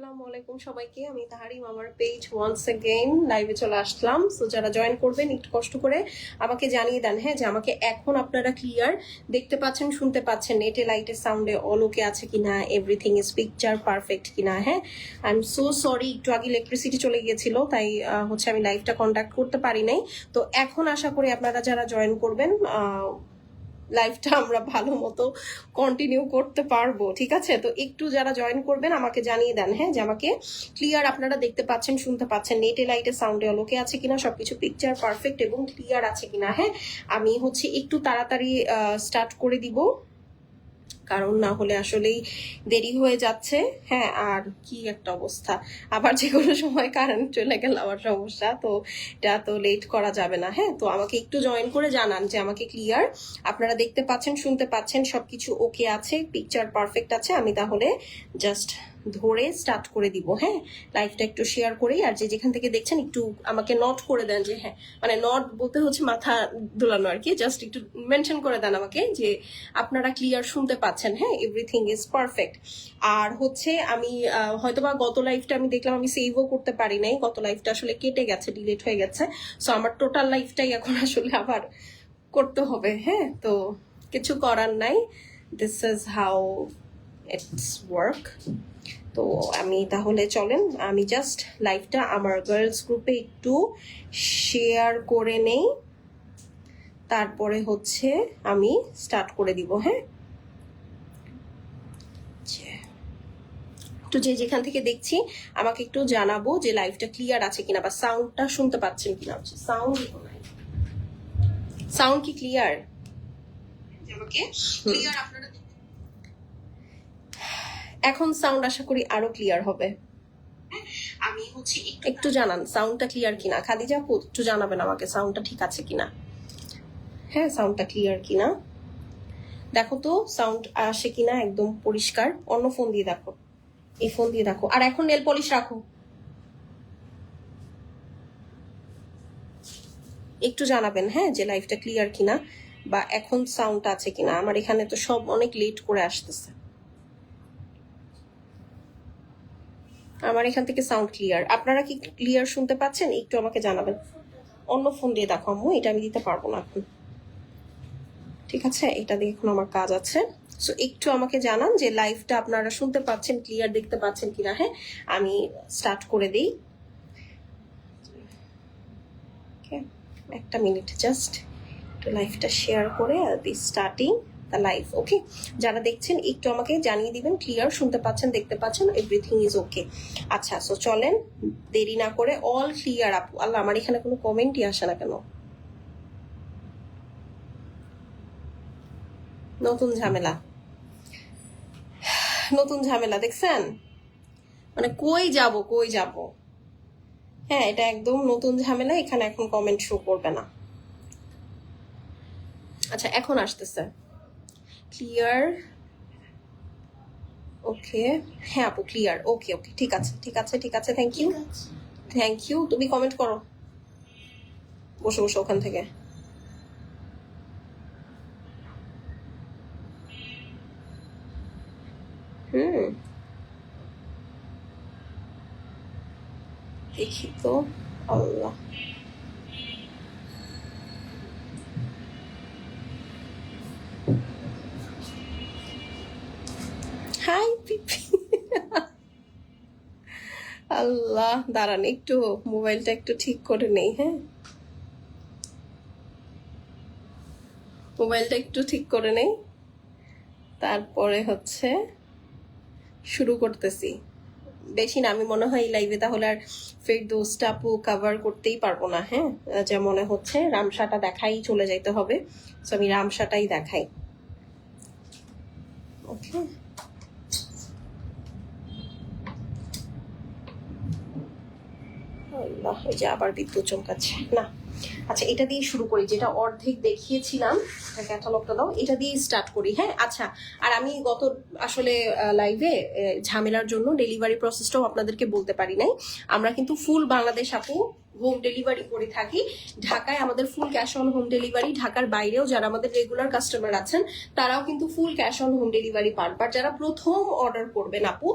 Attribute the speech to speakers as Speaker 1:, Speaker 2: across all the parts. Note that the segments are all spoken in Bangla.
Speaker 1: আসসালামু আলাইকুম সবাইকে। আমি তাহারিম, আমার পেজ ওয়ান্স অ্যাগেইন লাইভে চলে আসলাম। সো যারা জয়েন করবেন, একটু কষ্ট করে আমাকে জানিয়ে দেন হ্যাঁ যে আমাকে এখন আপনারা ক্লিয়ার দেখতে পাচ্ছেন, শুনতে পাচ্ছেন নেটে লাইটের সাউন্ডে অল আছে কিনা এভরিথিং ইজ পিকচার পারফেক্ট কিনা হ্যাঁ? আই এম সো সরি একটু আগে ইলেকট্রিসিটি চলে গিয়েছিল, তাই হচ্ছে আমি লাইভটা কন্ট্যাক্ট করতে পারি নাই। তো এখন আশা করি আপনারা যারা জয়েন করবেন লাইফটা আমরা ভালো মতো কন্টিনিউ করতে পারব, ঠিক আছে? তো একটু যারা জয়েন করবেন, আমাকে জানিয়ে দেন হ্যাঁ? যে আমাকে ক্লিয়ার আপনারা দেখতে পাচ্ছেন, শুনতে পাচ্ছেন নেটে লাইটে সাউন্ডে অলোকে আছে কিনা, সবকিছু পিকচার পারফেক্ট এবং ক্লিয়ার আছে কিনা হ্যাঁ? আমি হচ্ছে একটু তাড়াতাড়ি স্টার্ট করে দিব। কারণ না হলে আসলেই দেরি হয়ে যাচ্ছে। হ্যাঁ আর কি একটা অবস্থা। আবার যে কোনো সময় কারেন্ট চলে গেল আমার সমস্যা, তো এটা তো লেট করা যাবে না। হ্যাঁ তো আমাকে একটু জয়েন করে জানান যে আমাকে ক্লিয়ার আপনারা দেখতে পাচ্ছেন, শুনতে পাচ্ছেন, সবকিছু ওকে আছে পিকচার পারফেক্ট আছে। আমি তাহলে জাস্ট ধরে স্টার্ট করে দিব হ্যাঁ? লাইভটা একটু শেয়ার করেই আর যে যেখান থেকে দেখছেন একটু আমাকে নট করে দেন যে হ্যাঁ মানে নট বলতে হচ্ছে মাথা দোলানো আর কি জাস্ট একটু মেনশন করে দেন আমাকে যে আপনারা ক্লিয়ার শুনতে পাচ্ছেন হ্যাঁ? এভরিথিং ইজ পারফেক্ট আর হচ্ছে আমি হয়তোবা গত লাইফটা আমি দেখলাম আমি সেভও করতে পারি নাই, গত লাইফটা আসলে কেটে গেছে ডিলিট হয়ে গেছে। সো আমার টোটাল লাইফটাই এখন আসলে আবার করতে হবে হ্যাঁ? তো কিছু করার নাই। This is how it's work তো আমি তাহলে চলেন আমি জাস্ট লাইভটা আমার গার্লস গ্রুপে একটু শেয়ার করে নেই। তারপরে হচ্ছে আমি স্টার্ট করে দিব হ্যাঁ? একটু যে যেখান থেকে দেখছি আমাকে একটু জানাব যে লাইভটা ক্লিয়ার আছে কিনা বা সাউন্ডটা শুনতে পাচ্ছেন কিনা। সাউন্ড সাউন্ড কি ক্লিয়ার আমাকে ক্লিয়ার আপনারা এখন সাউন্ড আশা করি আরও ক্লিয়ার হবে। আমি হচ্ছে একটু জানান সাউন্ডটা ক্লিয়ার কিনা? খাদিজা আপু একটু জানাবেন আমাকে সাউন্ডটা ঠিক আছে কিনা? হ্যাঁ সাউন্ডটা ক্লিয়ার কিনা? দেখো তো সাউন্ড আসে কিনা একদম পরিষ্কার। অন্য ফোন দিয়ে দেখো। এই ফোন দিয়ে দেখো। আর এখন নেল পলিশ রাখো। একটু জানাবেন হ্যাঁ যে লাইফটা ক্লিয়ার কিনা বা এখন সাউন্ড আছে কিনা? আমার এখানে তো সব অনেক লেট করে আসতেছে। আমার এখান থেকে সাউন্ড ক্লিয়ার আপনারা কি ক্লিয়ার শুনতে পাচ্ছেন? একটু আমাকে জানাবেন। অন্য ফোন দিয়ে দেখো আম্মু, এটা আমি দিতে পারব না এখন। ঠিক আছে? এটা দিয়ে এখন আমার কাজ আছে। সো একটু আমাকে জানান যে লাইভটা আপনারা শুনতে পাচ্ছেন ক্লিয়ার দেখতে পাচ্ছেন কিনা হ্যাঁ? আমি স্টার্ট করে দিই। একটা মিনিট জাস্ট একটু লাইভটা শেয়ার করে the starting the live okay যারা দেখছেন, একটু আমাকে জানিয়ে দিবেন ক্লিয়ার শুনতে পাচ্ছেন, দেখতে পাচ্ছেন এভরিথিং ইজ ওকে আচ্ছা সো চলেন, দেরি না করে অল ক্লিয়ার আপু আল্লাহ, আমার এখানে কোনো কমেন্টই আসে না কেন? নতুন ঝামেলা। নতুন ঝামেলা, দেখছেন? মানে কই যাব কই যাব? হ্যাঁ এটা একদম নতুন ঝামেলা, এখানে এখন কমেন্ট শো করবে না। আচ্ছা এখন আসতেছে। ক্লিয়ার ওকে হ্যাঁ আপু ক্লিয়ার ওকে ওকে ঠিক আছে ঠিক আছে ঠিক আছে. থ্যাংক ইউ থ্যাংক ইউ তুমি কমেন্ট করো। বসে বসে ওখান থেকে। হুম। দেখি তো। আল্লাহ। দাঁড়ান, একটু মোবাইলটা একটু ঠিক করে নেই হ্যাঁ? মোবাইলটা একটু ঠিক করে নেই। তারপরে হচ্ছে শুরু করতেছি। বেশি না, আমি মনে হয় লাইভে তাহলে আর ফেরদৌসটা আপু কাভার করতেই পারব না হ্যাঁ? যা মনে হচ্ছে, রামসাটা দেখাই চলে যাইতে হবে। তো আমি রামসাটাই দেখাই। ওকে আল্লাহ এই যে আবার বিদ্যুৎ চমকাচ্ছে। না আচ্ছা এটা দিয়ে শুরু করি, যেটা অর্ধেক দেখিয়েছিলাম ক্যাটালগটা দাও, এটা দিয়ে স্টার্ট করি হ্যাঁ আচ্ছা আর আমি গত আসলে লাইভে ঝামেলার জন্য ডেলিভারি প্রসেসটাও আপনাদেরকে বলতে পারি নাই। আমরা কিন্তু ফুল বাংলাদেশ আপু হোম ডেলিভারি করে থাকি। ঢাকায় আমাদের full cash on home delivery ঢাকার বাইরেও যারা আমাদের রেগুলার কাস্টমার আছেন, তারাও কিন্তু full cash on home delivery পান। বাট যারা প্রথম অর্ডার করবেন আপু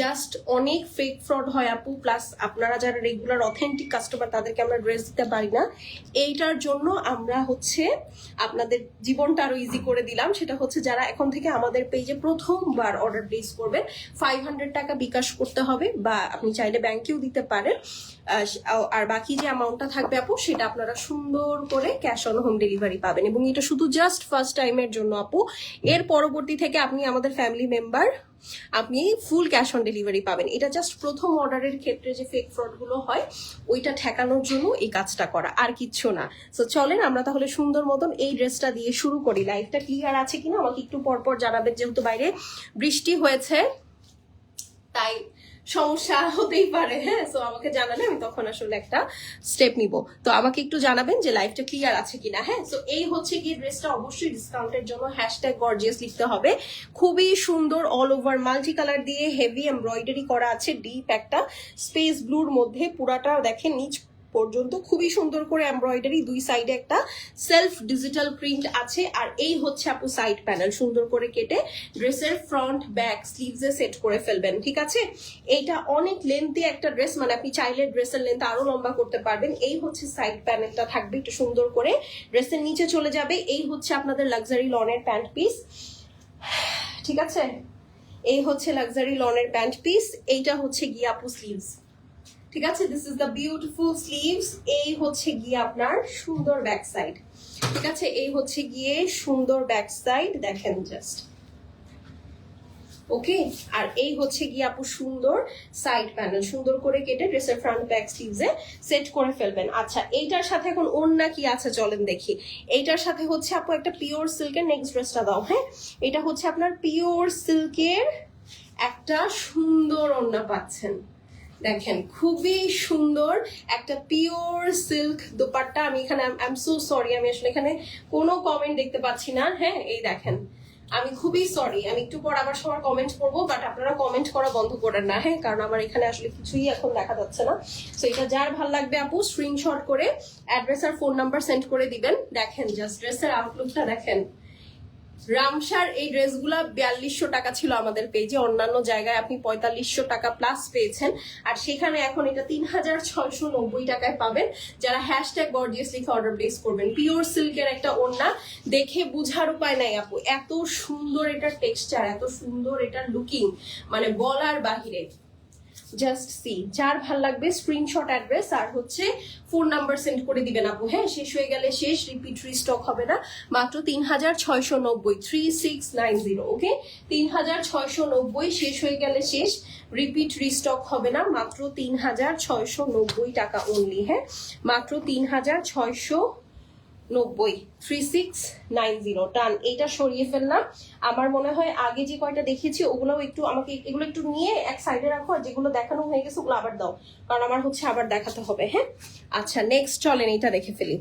Speaker 1: জাস্ট অনেক ফেক ফ্রড হয় আপু প্লাস আপনারা যারা রেগুলার অথেন্টিক কাস্টমার তাদেরকে আমরা ড্রেস দিতে পারি না। এইটার জন্য আমরা হচ্ছে আপনাদের জীবনটা আরও ইজি করে দিলাম। সেটা হচ্ছে যারা এখন থেকে আমাদের পেজে প্রথমবার অর্ডার প্লেস করবেন ফাইভ হান্ড্রেড টাকা বিকাশ করতে হবে বা আপনি চাইলে ব্যাংকেও দিতে পারেন। আর বাকি যে অ্যামাউন্টটা থাকবে আপু, সেটা আপনারা সুন্দর করে ক্যাশ অন হোম ডেলিভারি পাবেন। এবং এটা শুধু জাস্ট ফার্স্ট টাইমের জন্য আপু। এর পরবর্তী থেকে আপনি আমাদের ফ্যামিলি মেম্বার আপনি ফুল ক্যাশ অন ডেলিভারি পাবেন। এটা জাস্ট প্রথম অর্ডারের ক্ষেত্রে যে ফেক ফ্রডগুলো হয়, ওইটা ঠেকানোর জন্য এই কাজটা করা, আর কিচ্ছু না। তো চলেন আমরা তাহলে সুন্দর মতন এই ড্রেসটা দিয়ে শুরু করি। লাইফটা ক্লিয়ার আছে কিনা আমাকে একটু পরপর জানাবেন, যেহেতু বাইরে বৃষ্টি হয়েছে, তাই সমস্যা হতেই পারে হ্যাঁ? সো আমাকে জানালে আমি তখন আসলে একটা স্টেপ নিব। তো আমাকে একটু জানাবেন যে লাইফটা ক্লিয়ার আছে কিনা হ্যাঁ? সো এই হচ্ছে গিয়ে ড্রেসটা অবশ্যই ডিসকাউন্টের জন্য হ্যাশট্যাগ গর্জিয়াস লিখতে হবে। খুবই সুন্দর অল ওভার মাল্টি কালার দিয়ে হেভি এমব্রয়ডারি করা আছে। ডিপ একটা স্পেস ব্লুর মধ্যে পুরাটা দেখেন নিচ পর্যন্ত খুবই সুন্দর করে এমব্রয়ডারি দুই সাইডে একটা সেলফ ডিজিটাল প্রিন্ট আছে। আর এই হচ্ছে আপু সাইড প্যানেল সুন্দর করে কেটে ড্রেসের ফ্রন্ট ব্যাক স্লিভসে সেট করে ফেলবেন, ঠিক আছে? এইটা অনেক লেন্থি একটা ড্রেস মানে আপনি চাইলে ড্রেসের লেন্থ আরও লম্বা করতে পারবেন। এই হচ্ছে সাইড প্যানেলটা থাকবে, একটু সুন্দর করে ড্রেসের নিচে চলে যাবে। এই হচ্ছে আপনাদের লাক্সারি লনের প্যান্ট পিস ঠিক আছে? এই হচ্ছে লাক্সারি লনের প্যান্ট পিস এইটা হচ্ছে গিয়ে আপু স্লিভস ঠিক আছে? This is the beautiful sleeves এই হচ্ছে গিয়ে আপনার সুন্দর ব্যাক সাইড ঠিক আছে? এই হচ্ছে গিয়ে সুন্দর ব্যাক সাইড দেখেন জাস্ট ওকে আর এই হচ্ছে গিয়ে আপু সুন্দর সাইড প্যানেল সুন্দর করে কেটে ড্রেসের ফ্রন্ট ব্যাক স্লিভসে সেট করে ফেলবেন। আচ্ছা এইটার সাথে এখন ওন্না কি আছে চলেন দেখি। এইটার সাথে হচ্ছে আপু একটা পিওর সিল্কের নেক্সট ড্রেসটা দাও হ্যাঁ? এটা হচ্ছে আপনার পিওর সিল্কের একটা সুন্দর ওন্না পাচ্ছেন। দেখেন, খুবই সুন্দর একটা পিওর সিল্ক দোপাট্টা। আমি এখানে আই এম সো সরি আমি আসলে এখানে কোনো কমেন্ট দেখতে পাচ্ছি না। হ্যাঁ এই দেখেন, আমি খুবই সরি আমি একটু পর আবার সবার কমেন্ট করব বাট আপনারা কমেন্ট করা বন্ধ করেন না হ্যাঁ কারণ আমার এখানে আসলে কিছুই এখন দেখা যাচ্ছে না। তো এটা যার ভালো লাগবে আপু স্ক্রিনশট করে অ্যাড্রেস আর ফোন নাম্বার সেন্ড করে দিবেন। দেখেন জাস্ট ড্রেসের আউটলুকটা দেখেন। রামসার এই ড্রেসগুলা বিয়াল্লিশশো টাকা ছিল আমাদের পেজে অন্যান্য জায়গায় আপনি পঁয়তাল্লিশশো টাকা প্লাস পেয়েছেন। আর সেখানে এখন এটা তিন হাজার ছয়শো নব্বই টাকায় পাবেন। যারা হ্যাশট্যাগ গর্জিয়াস লিখে অর্ডার প্লেস করবেন। পিওর সিল্কের একটা ওড়না। দেখে বুঝার উপায় নাই আপু। এত সুন্দর এটার টেক্সচার এত সুন্দর এটার লুকিং মানে বলার বাহিরে। জাস্ট সি যার ভালো লাগবে স্ক্রিনশট অ্যাড্রেস আর হচ্ছে ফোন নাম্বার সেন্ড করে দিবেন আপু। হ্যাঁ শেষ হয়ে গেলে শেষ রিপিট রিস্টক হবে না। মাত্র তিন হাজার ছয়শো নব্বই three six nine zero okay তিন হাজার ছয়শো নব্বই শেষ হয়ে গেলে শেষ রিপিট রিস্টক হবে না। মাত্র তিন হাজার ছয়শো নব্বই টাকা অনলি হ্যাঁ? মাত্র তিন হাজার ছয়শো নব্বই থ্রি সিক্স নাইন জিরো টান এইটা সরিয়ে ফেললাম। আমার মনে হয় আগে যে কয়টা দেখিয়েছি ওগুলোও একটু আমাকে, এগুলো একটু নিয়ে এক সাইডে রাখো, আর যেগুলো দেখানো হয়ে গেছে, ওগুলো আবার দাও। কারণ আমার হচ্ছে আবার দেখাতে হবে হ্যাঁ? আচ্ছা নেক্সট চলেন, এইটা দেখে ফেলি।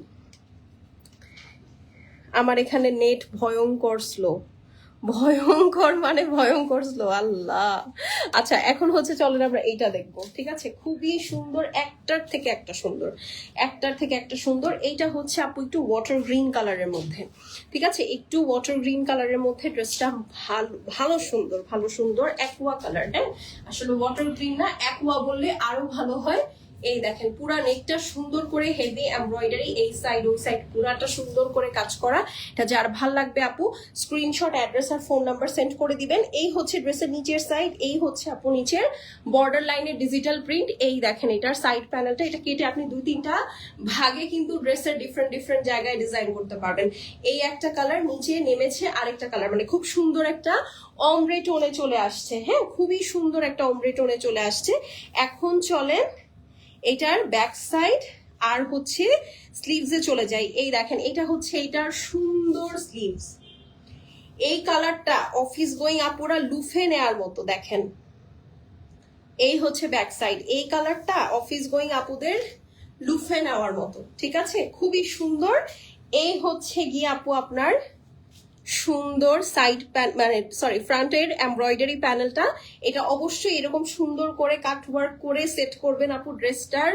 Speaker 1: আমার এখানে নেট ভয়ঙ্কর স্লো ভয়ঙ্কর মানে ভয়ঙ্কর স্লো আল্লাহ। আচ্ছা এখন হচ্ছে চলেন আমরা এইটা দেখব, ঠিক আছে? খুবই সুন্দর, একটার থেকে একটা সুন্দর, একটার থেকে একটা সুন্দর। এইটা হচ্ছে আপু একটু ওয়াটার গ্রিন কালারের মধ্যে, ঠিক আছে? একটু ওয়াটার গ্রিন কালারের মধ্যে ড্রেসটা ভালো ভালো সুন্দর ভালো সুন্দর অ্যাকোয়া কালার হ্যাঁ? আসলে ওয়াটার গ্রিন না অ্যাকোয়া বললে আরও ভালো হয়। এই দেখেন, পুরা নেকটা সুন্দর করে হেভি এমব্রয়ডারি এই সাইড ওই সাইড পুরাটা সুন্দর করে কাজ করা। এটা যার ভালো লাগবে আপু স্ক্রিনশট অ্যাড্রেস আর ফোন নাম্বার সেন্ড করে দিবেন। এই হচ্ছে ড্রেসের নিচের সাইড এই হচ্ছে আপু নিচের বর্ডার লাইনের ডিজিটাল প্রিন্ট এই দেখেন, এটার সাইড প্যানেলটা এটা কেটে আপনি দুই তিনটা ভাগে কিন্তু ড্রেসের ডিফারেন্ট ডিফারেন্ট জায়গায় ডিজাইন করতে পারবেন। এই একটা কালার নিচে নেমেছে আরেকটা কালার মানে খুব সুন্দর একটা অমরে টোনে চলে আসছে। হ্যাঁ খুবই সুন্দর একটা অমরে টোনে চলে আসছে। এখন চলেন এটার ব্যাক সাইড আর হচ্ছে স্লিভসে চলে যাই এই দেখেন, এটা হচ্ছে এটার সুন্দর স্লিভস এই কালারটা অফিস গোয়িং আপুরা লুফে নেয়ার মতো, দেখেন। এই হচ্ছে ব্যাক সাইড এই কালারটা অফিস গোয়িং আপুদের লুফে নেওয়ার মতো, ঠিক আছে? খুবই সুন্দর। এই হচ্ছে গিয়ে আপু আপনার সুন্দর সাইড প্যান মানে সরি ফ্রন্টের এমব্রয়ডারি প্যানেলটা এটা অবশ্যই এরকম সুন্দর করে কাট ওয়ার্ক করে সেট করবেন আপু ড্রেসটার।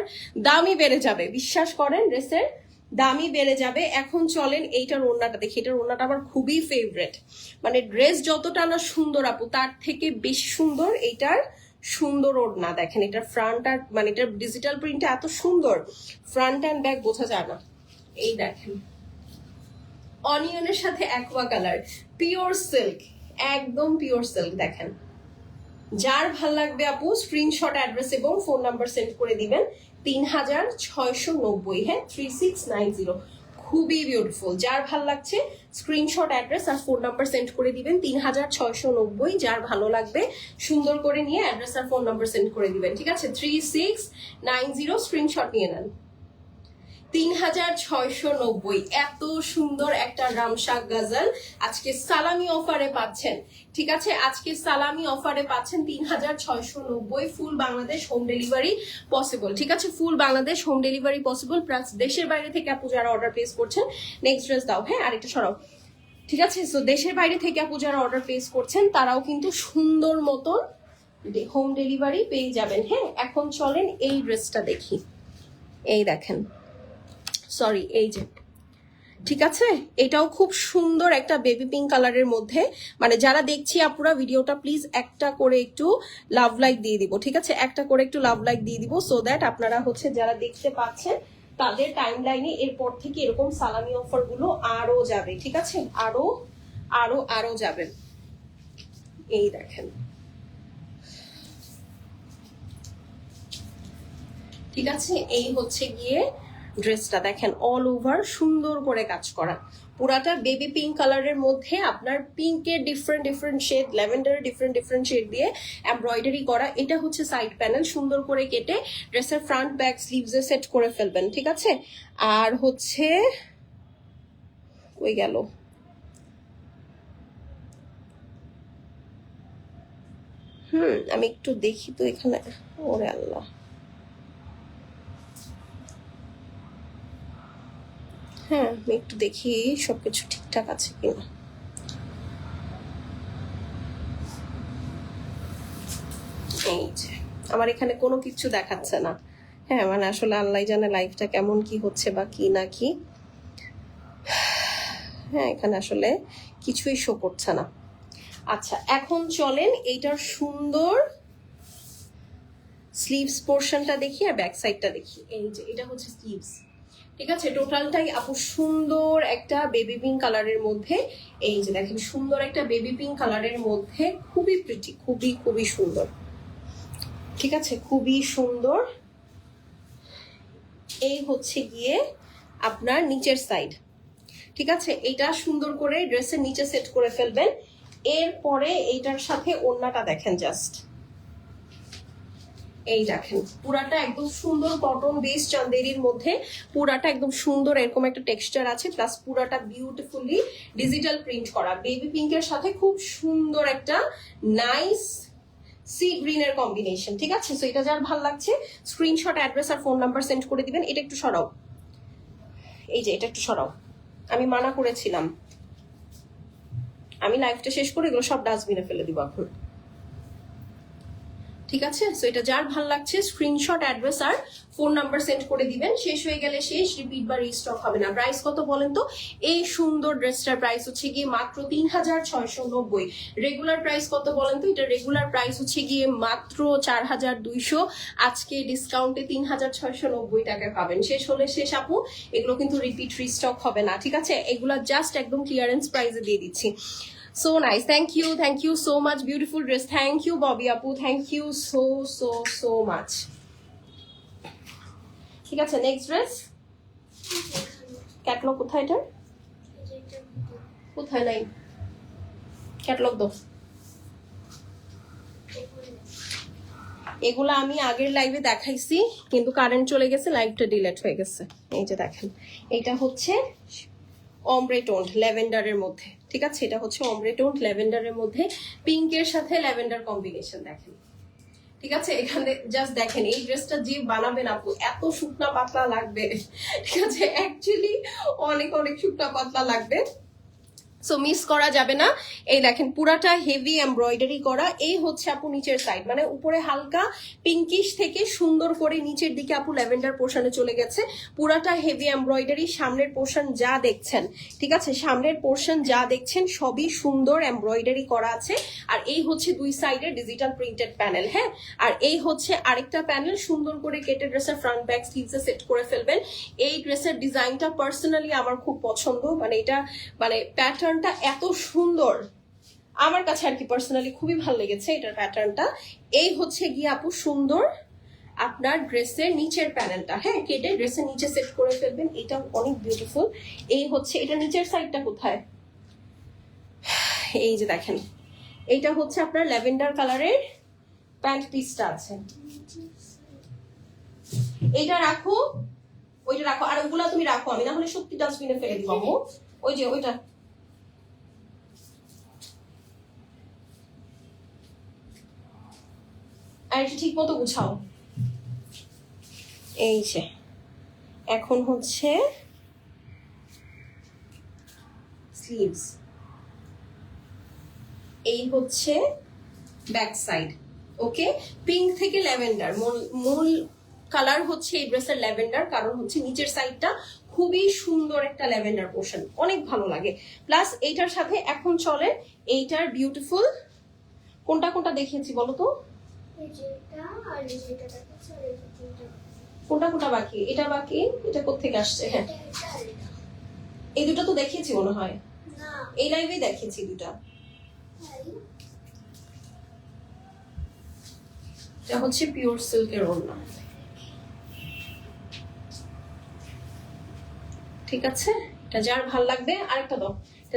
Speaker 1: দামই বেড়ে যাবে, বিশ্বাস করেন ড্রেসের দামই বেড়ে যাবে। এখন চলেন এইটার ওড়নাটা দেখি এটার ওড়নাটা আমার খুবই ফেভারেট মানে ড্রেস যতটা না সুন্দর আপু, তার থেকে বেশি সুন্দর এইটার সুন্দর ওড়না। দেখেন এটার ফ্রন্ট আর মানে এটার ডিজিটাল প্রিন্টটা এত সুন্দর। ফ্রন্ট অ্যান্ড ব্যাক বোঝা যায় না। এই দেখেন। অনিয়নের সাথে অ্যাকোয়া কালার পিওর সিল্ক একদম পিওর সিল্ক দেখেন। যার ভালো লাগবে আপু স্ক্রিনশট অ্যাড্রেস এবং ফোন নাম্বার সেন্ড করে দিবেন, তিন হাজার ছয়শো নব্বই হ্যাঁ থ্রি সিক্স নাইন জিরো খুবই বিউটিফুল যার ভালো লাগছে স্ক্রিনশট অ্যাড্রেস আর ফোন নাম্বার সেন্ড করে দিবেন, তিন হাজার ছয়শো নব্বই, যার ভালো লাগবে, সুন্দর করে নিয়ে অ্যাড্রেস আর ফোন নাম্বার সেন্ড করে দিবেন, ঠিক আছে? Three six nine zero screenshot নিয়ে নেন। তিন হাজার ছয়শো নব্বই এত সুন্দর একটা রামশাক গাজাল আজকে সালামি অফারে পাচ্ছেন। ঠিক আছে, আজকে সালামি অফারে পাচ্ছেন তিন হাজার ছয়শো নব্বই full Bangladesh home delivery possible ঠিক আছে full Bangladesh home delivery possible plus দেশের বাইরে থেকে আপু যারা অর্ডার প্লেস করছেন নেক্সট ড্রেস দাও হ্যাঁ আরেকটা সরাও। ঠিক আছে তো দেশের বাইরে থেকে আপু যারা অর্ডার প্লেস করছেন, তারাও কিন্তু সুন্দর মতন হোম ডেলিভারি পেয়ে যাবেন। হ্যাঁ এখন চলেন এই ড্রেসটা দেখি। এই দেখেন। সরি এই যে ঠিক আছে? এটাও খুব সুন্দর একটা বেবি পিঙ্ক কালারের মধ্যে। মানে যারা দেখছি আপুরা, ভিডিওটা প্লিজ একটা করে একটু লাভ লাইক দিয়ে দিব, ঠিক আছে? একটা করে একটু লাভ লাইক দিয়ে দিব সো দ্যাট আপনারা হচ্ছে যারা দেখতে পাচ্ছেন, তাদের টাইম লাইনে এরপর থেকে এরকম সালামি অফারগুলো আরও যাবে, ঠিক আছে? আরও আরও আরও যাবে। এই দেখেন। ঠিক আছে? এই হচ্ছে গিয়ে ড্রেসটা দেখেন অল ওভার সুন্দর করে কাজ করা। পুরাটা বেবি পিঙ্ক কালারের মধ্যে আপনার পিঙ্কের ডিফারেন্ট ডিফারেন্ট শেড ল্যাভেন্ডারের ডিফারেন্ট ডিফারেন্ট শেড দিয়ে এমব্রয়ডারি করা। এটা হচ্ছে সাইড প্যানেল সুন্দর করে কেটে ড্রেসের ফ্রন্ট ব্যাক স্লিভসে সেট করে ফেলবেন, ঠিক আছে? আর হচ্ছে ওই গেল? হুম, আমি একটু দেখি তো এখানে। ওরে আল্লাহ। হ্যাঁ আমি একটু দেখি সবকিছু ঠিকঠাক আছে কিনা। এই যে, আমার এখানে কোনো কিছু দেখাচ্ছে না। হ্যাঁ মানে আসলে আল্লাহ জানে লাইফটা কেমন, কি হচ্ছে বা কি না কি। হ্যাঁ এখানে আসলে কিছুই শো করছে না। আচ্ছা এখন চলেন এইটার সুন্দর স্লিভস পোর্শনটা দেখি আর ব্যাক সাইডটা দেখি। এই যে, এটা হচ্ছে স্লিভস ঠিক আছে? টোটালটাই আপু সুন্দর একটা বেবি পিঙ্ক কালারের মধ্যে। এই যে দেখেন, সুন্দর একটা বেবি পিঙ্ক কালারের মধ্যে খুবই প্রিটি খুবই খুবই সুন্দর। ঠিক আছে? খুবই সুন্দর। এই হচ্ছে গিয়ে আপনার নিচের সাইড ঠিক আছে? এটা সুন্দর করে ড্রেসের নিচে সেট করে ফেলবেন। এরপরে এইটার সাথে ওড়নাটা দেখেন জাস্ট এই দেখেন, পুরাটা একদম সুন্দর কটন বেস চান্দেরির মধ্যে, পুরাটা একদম সুন্দর এরকম একটা টেক্সচার আছে প্লাস পুরাটা বিউটিফুলি ডিজিটাল প্রিন্ট করা। বেবি পিঙ্কের সাথে খুব সুন্দর একটা নাইস সি গ্রিনের কম্বিনেশন ঠিক আছে? সো এটা যার ভালো লাগছে স্ক্রিনশট অ্যাড্রেস আর ফোন নাম্বার সেন্ড করে দিবেন, এটা একটু সরাও। এই যে, এটা একটু সরাও। আমি মানা করেছিলাম। আমি লাইফটা শেষ করে এগুলো সব ডাস্টবিনে ফেলে দিব এখন। ঠিক আছে? সো এটা যার ভালো লাগছে স্ক্রিনশট অ্যাড্রেস আর ফোন নাম্বার সেন্ড করে দিবেন। শেষ হয়ে গেলে শেষ রিপিট বা রিস্টক হবে না। প্রাইস কত বলেন তো? এই সুন্দর ড্রেসটার প্রাইস হচ্ছে গিয়ে মাত্র তিন হাজার ছয়শো নব্বই। রেগুলার প্রাইস কত বলেন তো? এটা রেগুলার প্রাইস হচ্ছে গিয়ে মাত্র চার হাজার দুইশো। আজকে ডিসকাউন্টে তিন হাজার ছয়শো নব্বই টাকায় পাবেন। শেষ হলে শেষ আপু, এগুলো কিন্তু রিপিট রিস্টক হবে না। ঠিক আছে? এগুলো জাস্ট একদম ক্লিয়ারেন্স প্রাইসে দিয়ে দিচ্ছি। So nice. Thank you. Thank you so much. Beautiful dress. Thank you, Bobby Apu. Thank you so, so, so much. ঠিক আছে নেক্সট ড্রেস ক্যাটলগ কোথায় এটা কোথায় নাই ক্যাটলগ দাও এগুলো আমি আগের লাইভে দেখাইছি কিন্তু কারেন্ট চলে গেছে লাইভটা ডিলেট হয়ে গেছে এই যে দেখেন এটা হচ্ছে অমব্রে টোন্ড ল্যাভেন্ডারের মধ্যে। ঠিক আছে? এটা হচ্ছে অমরেটোন্ড ল্যাভেন্ডারের মধ্যে। পিঙ্কের সাথে ল্যাভেন্ডার কম্বিনেশন দেখেন। ঠিক আছে? এখানে জাস্ট দেখেন, এই ড্রেসটা যে বানাবেন আপু, এত শুকনা পাতলা লাগবে। ঠিক আছে? অ্যাকচুয়ালি অনেক অনেক শুকনা পাতলা লাগবে। সো মিস করা যাবে না। এই দেখেন, পুরাটা হেভি এমব্রয়ডারি করা। এই হচ্ছে আপু নিচের সাইড মানে উপরে হালকা পিঙ্কিশ থেকে সুন্দর করে নিচের দিকে আপু ল্যাভেন্ডার পোর্শনে চলে গেছে। পুরাটা হেভি এমব্রয়ডারি সামনের পোর্শন যা দেখছেন, ঠিক আছে? সামনের পোর্শন যা দেখছেন, সবই সুন্দর এমব্রয়ডারি করা আছে। আর এই হচ্ছে দুই সাইডের ডিজিটাল প্রিন্টেড প্যানেল হ্যাঁ? আর এই হচ্ছে আরেকটা প্যানেল সুন্দর করে কেটে ড্রেসের ফ্রন্ট ব্যাক স্লিভসে সেট করে ফেলবেন। এই ড্রেসের ডিজাইনটা পার্সোনালি আমার খুব পছন্দ। মানে এটা মানে প্যাটার্নটা এত সুন্দর, আমার কাছে আর কি পার্সোনালি খুবই ভালো লেগেছে এটার প্যাটার্নটা এই হচ্ছে গিয়ে আপু সুন্দর আপনার ড্রেসের নিচের প্যানেলটা হ্যাঁ কেটে ড্রেসের নিচে সেট করে ফেলবেন এটা অনেক বিউটিফুল এই হচ্ছে, এটা নিচের সাইডটা কোথায়? এই যে দেখেন এইটা হচ্ছে আপনার ল্যাভেন্ডার কালারের প্যান্ট পিসটা আছে। এইটা রাখো, ওইটা রাখো, আর ওগুলা তুমি রাখো আমি, না হলে সত্যি ডাস্টবিনে ফেলে দিব ওই যে, ওইটা। আর এটা ঠিক মতো গুছাও। এই যে, এখন হচ্ছে স্লিভস এই হচ্ছে ব্যাক সাইড ওকে পিঙ্ক থেকে ল্যাভেন্ডার মূল কালার হচ্ছে এই ড্রেসের ল্যাভেন্ডার কারণ হচ্ছে নিচের সাইডটা খুবই সুন্দর একটা ল্যাভেন্ডার পোর্শন অনেক ভালো লাগে। প্লাস এইটার সাথে এখন চলে এইটার বিউটিফুল কোনটা কোনটা দেখিয়েছি বলো তো? কোনটা কোনটা বাকি? এটা বাকি? এটা কোথেকে আসছে? হ্যাঁ। এই দুটো তো দেখিয়েছি মনে হয়। এই লাইভে দেখিয়েছি দুটা? এটা হচ্ছে পিওর সিল্কের ওড়না। ঠিক আছে? এটা যার ভালো লাগবে আরেকটা দাও।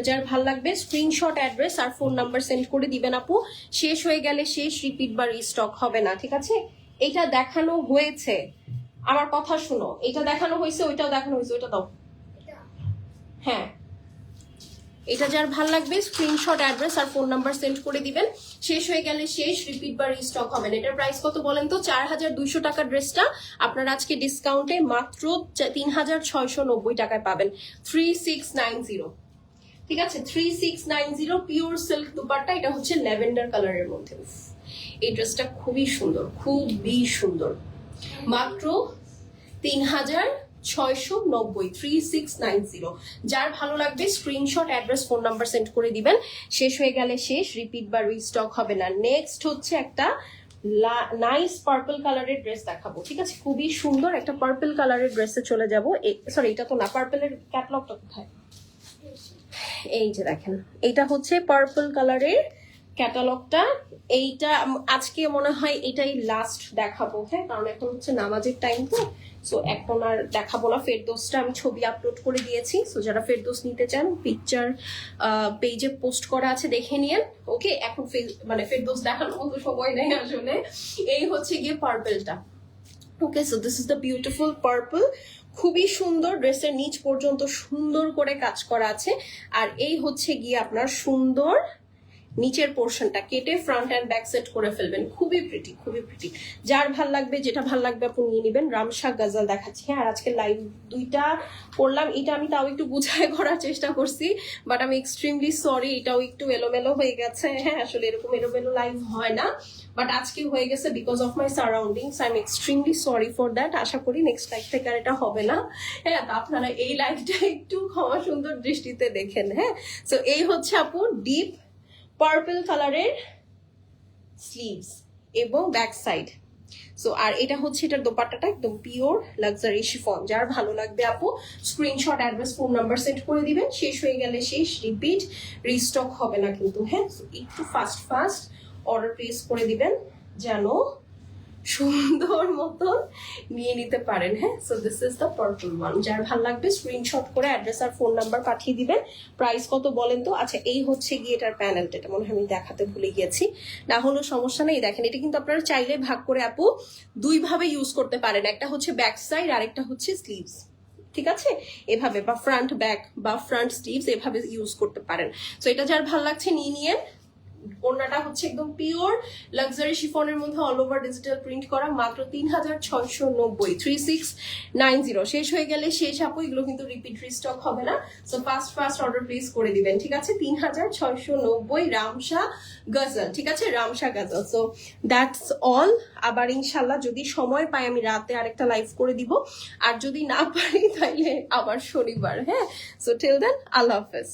Speaker 1: যার ভালো লাগবে স্ক্রিনশট অ্যাড্রেস আর ফোন নাম্বার সেন্ড করে দিবেন আপু। শেষ হয়ে গেলে শেষ রিপিট বা রিস্টক হবে না, ঠিক আছে? এটা দেখানো হয়েছে। আমার কথা শুনো এটা দেখানো হয়েছে, ওইটাও দেখানো হয়েছে, ওইটা দাও। হ্যাঁ। এটা যার ভালো লাগবে স্ক্রিনশট অ্যাড্রেস আর ফোন নাম্বার সেন্ড করে দিবেন। শেষ হয়ে গেলে শেষ রিপিট বা রিস্টক হবে না। এটার প্রাইস কত বলেন তো? চার হাজার দুইশো টাকার ড্রেসটা আপনার আজকে ডিসকাউন্টে মাত্র তিন হাজার ছয়শো নব্বই টাকায় পাবেন। থ্রি সিক্স নাইন জিরো ঠিক আছে? Three six nine zero pure silk dupatta, এটা হচ্ছে ল্যাভেন্ডার কালারের মধ্যে। এই ড্রেসটা খুবই সুন্দর খুবই সুন্দর। মাত্র তিন হাজার ছয়শো নব্বই থ্রি সিক্স নাইন জিরো যার ভালো লাগবে screenshot address phone number send করে দিবেন। শেষ হয়ে গেলে শেষ রিপিট বা রিস্টক হবে না। নেক্সট হচ্ছে একটা নাইস পার্পল কালারের ড্রেস দেখাবো, ঠিক আছে? খুবই সুন্দর একটা পার্পল কালারের ড্রেসে চলে যাব। সরি এটা তো না পার্পলের ক্যাটলগটা কোথায়? এই যে দেখেন, এটা হচ্ছে পার্পল কালারের ক্যাটালগটা এইটা আজকে মনে হয় এটাই লাস্ট দেখাবো হ্যাঁ? কারণ এখন হচ্ছে নামাজের টাইম তো। সো এখন আর দেখাবো না। ফেরদোসটা আমি ছবি আপলোড করে দিয়েছি। সো যারা ফেরদোস নিতে চান পিকচার পেজে পোস্ট করা আছে, দেখে নিয়েন ওকে এখন মানে ফেরদোস দেখানোর মতো সময় নেই আসলে। এই হচ্ছে গিয়ে পার্পলটা okay so this is the beautiful purple খুবই সুন্দর ড্রেসের নিচ পর্যন্ত সুন্দর করে কাজ করা আছে। আর এই হচ্ছে গিয়ে আপনার সুন্দর নিচের পোর্শনটা কেটে ফ্রন্ট অ্যান্ড ব্যাক সেট করে ফেলবেন। খুবই প্রিটি খুবই প্রিটি যার ভালো লাগবে, যেটা ভালো লাগবে আপনি নিয়ে নেবেন। রামশাক গাজাল দেখাচ্ছি। হ্যাঁ আর আজকে লাইভ দুইটা করলাম। এটা আমি তাও একটু গুছায় করার চেষ্টা করছি। বাট আমি এক্সট্রিমলি সরি এটাও একটু এলোমেলো হয়ে গেছে। হ্যাঁ আসলে এরকম এলোমেলো লাইভ হয় না। বাট আজকে হয়ে গেছে because of my surroundings I am extremely sorry for that আশা করি নেক্সট লাইভ থেকে আর এটা হবে না। হ্যাঁ তো আপনারা এই লাইভটা একটু ক্ষমা সুন্দর দৃষ্টিতে দেখেন। হ্যাঁ সো এই হচ্ছে আপু ডিপ পার্পল কালারের স্লিভস এবং ব্যাক সাইড সো আর এটা হচ্ছে এটার দোপাট্টাটা একদম পিওর লাক্সারি শিফন যার ভালো লাগবে আপু screenshot address phone number set করে দিবেন। শেষ হয়ে গেলে শেষ রিপিট রিস্টক হবে না কিন্তু হ্যাঁ? একটু ফাস্ট ফাস্ট অর্ডার প্লেস করে দিবেন, যেন সুন্দর মতন নিয়ে নিতে পারেন হ্যাঁ? So this is the purple one যার ভালো লাগবে স্ক্রিনশট করে অ্যাড্রেস আর ফোন নাম্বার পাঠিয়ে দিবেন। প্রাইস কত বলেন তো? আচ্ছা এই হচ্ছে গিয়ে এটার প্যানেলটা এটা মনে হয় আমি দেখাতে ভুলে গিয়েছি। না হলেও সমস্যা নেই, দেখেন, এটা কিন্তু আপনারা চাইলে ভাগ করে আপু দুই ভাবে ইউজ করতে পারেন। একটা হচ্ছে ব্যাক সাইড আর একটা হচ্ছে স্লিভস ঠিক আছে? এভাবে, বা ফ্রন্ট ব্যাক বা ফ্রন্ট স্লিভস এভাবে ইউজ করতে পারেন। সো এটা যার ভালো লাগছে, নিয়ে নিয়ে ওড়নাটা হচ্ছে একদম পিওর লাক্সারি শিফনের মধ্যে অল ওভার ডিজিটাল প্রিন্ট করা, মাত্র তিন হাজার ছয়শো নব্বই থ্রি সিক্স নাইন জিরো শেষ হয়ে গেলে শেষ আপু, এগুলো কিন্তু রিপিট রিস্টক হবে না। So first first order place করে দিবেন, ঠিক আছে? তিন হাজার ছয়শো নব্বই রামসা গজল, ঠিক আছে? রামসা গজল। সো দ্যাটস অল আবার ইনশাল্লাহ যদি সময় পাই, আমি রাতে আরেকটা লাইভ করে দিব। আর যদি না পারি, তাইলে আবার শনিবার হ্যাঁ? সো টিল দেন আল্লাহ হাফেজ।